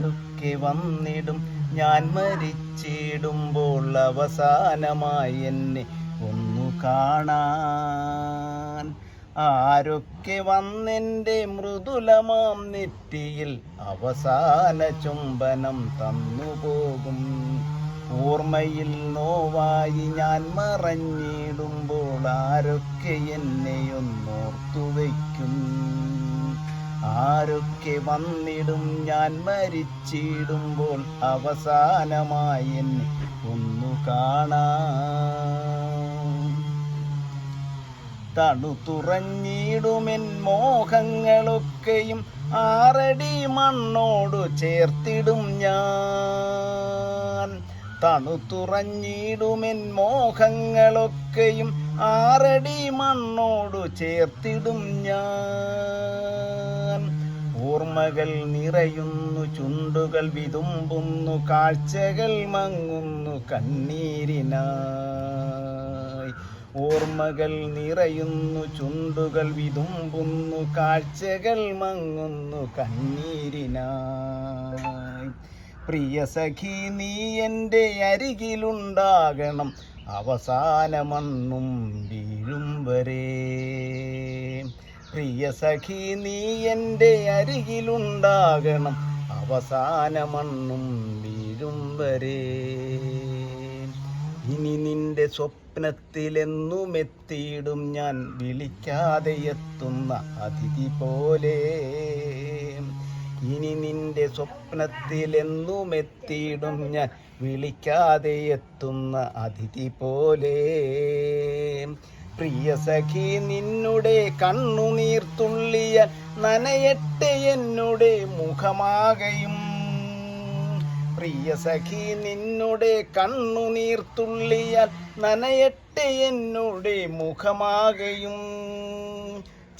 ആരൊക്കെ വന്നിടും? ഞാൻ മരിച്ചിടുമ്പോൾ അവസാനമായി എന്നെ ഒന്നു കാണാൻ. ആരൊക്കെ വന്നെന്റെ മൃദുലമാം നെറ്റിയിൽ അവസാന ചുംബനം തന്നു പോകും. ഓർമ്മയിൽ നോവായി ഞാൻ മറഞ്ഞിടുമ്പോൾ ആരൊക്കെ എന്നെയൊന്നോർത്തു വയ്ക്കും? ആരൊക്കെ വന്നിടും ഞാൻ മരിച്ചിടുമ്പോൾ അവസാനമായി എന്നെ ഒന്നു കാണാം. തണുത്തുറഞ്ഞിടുമെൻ മോഹങ്ങളൊക്കെയും ആറടി മണ്ണോടു ചേർത്തിടും ഞാൻ. തണുത്തുറഞ്ഞിടുമെൻ മോഹങ്ങളൊക്കെയും ആറടി മണ്ണോടു ചേർത്തിടും ഞാൻ. ഓർമ്മകൾ നിറയുന്നു ചുണ്ടുകൾ വിതുമ്പുന്നു കാഴ്ചകൾ മങ്ങുന്നു കണ്ണീരിനായി. ഓർമ്മകൾ നിറയുന്നു ചുണ്ടുകൾ വിതുമ്പുന്നു കാഴ്ചകൾ മങ്ങുന്നു കണ്ണീരിനായി. പ്രിയ സഖി നീ എന്റെ അരികിലുണ്ടാകണം. അവസാന മണ്ണും വീഴും വരെ. പ്രിയ സഖി നീ എന്റെ അരികിലുണ്ടാകണം. അവസാനമെന്നും മണ്ണും വീഴും വരെ. ഇനി നിന്റെ സ്വപ്നത്തിലെന്നും എത്തിയിടും ഞാൻ. വിളിക്കാതെ എത്തുന്ന അതിഥി പോലെ. ഇനി നിന്റെ സ്വപ്നത്തിലെന്നും എത്തിയിടും ഞാൻ. വിളിക്കാതെ എത്തുന്ന അതിഥി പോലെ. പ്രിയ സഖി നിന്നുടെ കണ്ണുനീർത്തുള്ളിയ നനയട്ടെ എന്നുടെ മുഖമാകയും. പ്രിയ സഖി നിന്നുടെ കണ്ണുനീർത്തുള്ളിയ നനയട്ടെ എന്നുടെ മുഖമാകയും.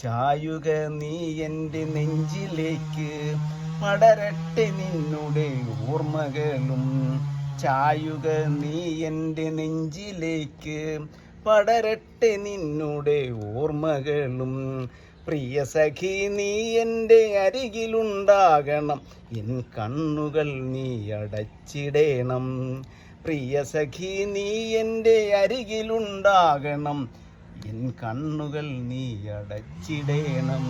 ചായുക നീ എന്റെ നെഞ്ചിലേക്ക്. മടരട്ടെ നിന്നുടെ ഓർമ്മകളും. ചായുക നീ എന്റെ നെഞ്ചിലേക്ക്. പടരട്ടെ നിന്നുടെ ഓർമ്മകളും. പ്രിയ സഖി നീ എന്റെ അരികിലുണ്ടാകണം. എൻ കണ്ണുകൾ നീ അടച്ചിടേണം. പ്രിയ സഖി നീ എന്റെ അരികിലുണ്ടാകണം. എൻ കണ്ണുകൾ നീ അടച്ചിടേണം.